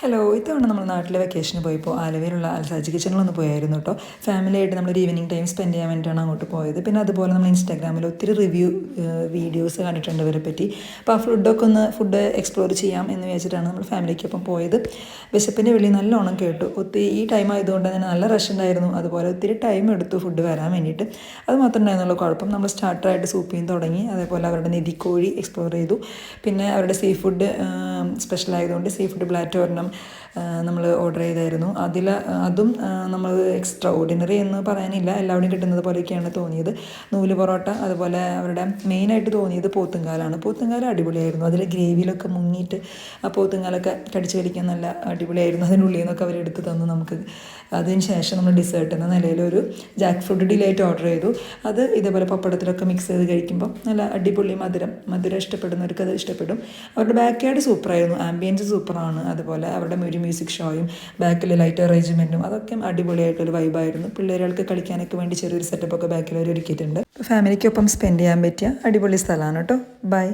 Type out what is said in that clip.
Hello ഇത്തവണ നമ്മൾ നാട്ടിലെ വെക്കേഷന് പോയപ്പോൾ ആലുവയിലുള്ള അൽസാജി കിച്ചണിലൊന്ന് പോയായിരുന്നു കേട്ടോ ഫാമിലിയായിട്ട് നമ്മളൊരു ഈവനിങ് ടൈം സ്പെൻഡ് ചെയ്യാൻ വേണ്ടിയിട്ടാണ് അങ്ങോട്ട് പോയത്. പിന്നെ അതുപോലെ നമ്മൾ ഇൻസ്റ്റാഗ്രാമിൽ ഒത്തിരി റിവ്യൂ വീഡിയോസ് കണ്ടിട്ടുണ്ട് ഇവരെ പറ്റി. അപ്പോൾ ആ ഫുഡൊക്കെ ഒന്ന് ഫുഡ് എക്സ്പ്ലോർ ചെയ്യാം എന്ന് വിചാരിച്ചിട്ടാണ് നമ്മൾ ഫാമിലിക്കൊപ്പം പോയത്. വിശപ്പിന്റെ വിളി നല്ലോണം കേട്ടു. ഒത്തിരി ഈ ടൈം ആയതുകൊണ്ട് തന്നെ നല്ല റഷ് ഉണ്ടായിരുന്നു. അതുപോലെ ഒത്തിരി ടൈം എടുത്തു ഫുഡ് വരാൻ വേണ്ടിയിട്ട്. അത് മാത്രമേ ഉണ്ടായിരുന്നുള്ളൂ. കുഴപ്പം. നമ്മൾ സ്റ്റാർട്ടറായിട്ട് സൂപ്പിയും തുടങ്ങി. അതേപോലെ അവരുടെ നിധിക്കോഴി എക്സ്പ്ലോർ ചെയ്തു. പിന്നെ അവരുടെ സീ ഫുഡ് സ്പെഷ്യൽ ആയതുകൊണ്ട് സീ ഫുഡ് പ്ലാറ്റ് ഒരെണ്ണം നമ്മൾ ഓർഡർ ചെയ്തായിരുന്നു. അതിൽ അതും നമ്മൾ എക്സ്ട്രാ ഓർഡിനറി എന്ന് പറയാനില്ല. എല്ലാവരും കിട്ടുന്നത് പോലെയൊക്കെയാണ് തോന്നിയത്. നൂൽ പൊറോട്ട അതുപോലെ അവരുടെ മെയിനായിട്ട് തോന്നിയത് പോത്തുങ്കാലാണ് പോത്തുങ്കാല അടിപൊളിയായിരുന്നു. അതിൽ ഗ്രേവിയിലൊക്കെ മുങ്ങിയിട്ട് ആ പോത്തുങ്കാലൊക്കെ കടിച്ചു വലിക്കാൻ നല്ല അടിപൊളിയായിരുന്നു. അതിനുള്ളിൽ നിന്നൊക്കെ അവരെടുത്ത് തന്നു നമുക്ക്. അതിന് ശേഷം നമ്മൾ ഡിസേർട്ട് എന്ന നിലയിൽ ഒരു ജാക്ക് ഫ്രൂട്ട് ഡിലൈറ്റ് ഓർഡർ ചെയ്തു. അത് ഇതേപോലെ പപ്പടത്തിലൊക്കെ മിക്സ് ചെയ്ത് കഴിക്കുമ്പോൾ നല്ല അടിപൊളി മധുരം. മധുരം ഇഷ്ടപ്പെടുന്നവർക്ക് അത് ഇഷ്ടപ്പെടും. അവരുടെ ബാക്ക് യാർഡ് സൂപ്പറായിരുന്നു ആംബിയൻസ് സൂപ്പറാണ് അതുപോലെ അവരുടെ ഒരു മ്യൂസിക് ഷോയും ബാക്കിൽ ലൈറ്റ് അറേഞ്ച്മെന്റും അതൊക്കെ അടിപൊളിയായിട്ടൊരു വൈബായിരുന്നു പിള്ളേരുകൾക്ക് കളിക്കാനൊക്കെ വേണ്ടി ചെറിയൊരു സെറ്റപ്പൊക്കെ ബാക്കിൽ അവർ ഒരുക്കിയിട്ടുണ്ട്. ഫാമിലിക്കൊപ്പം സ്പെൻഡ് ചെയ്യാൻ പറ്റിയ അടിപൊളി സ്ഥലമാണ് കേട്ടോ ബൈ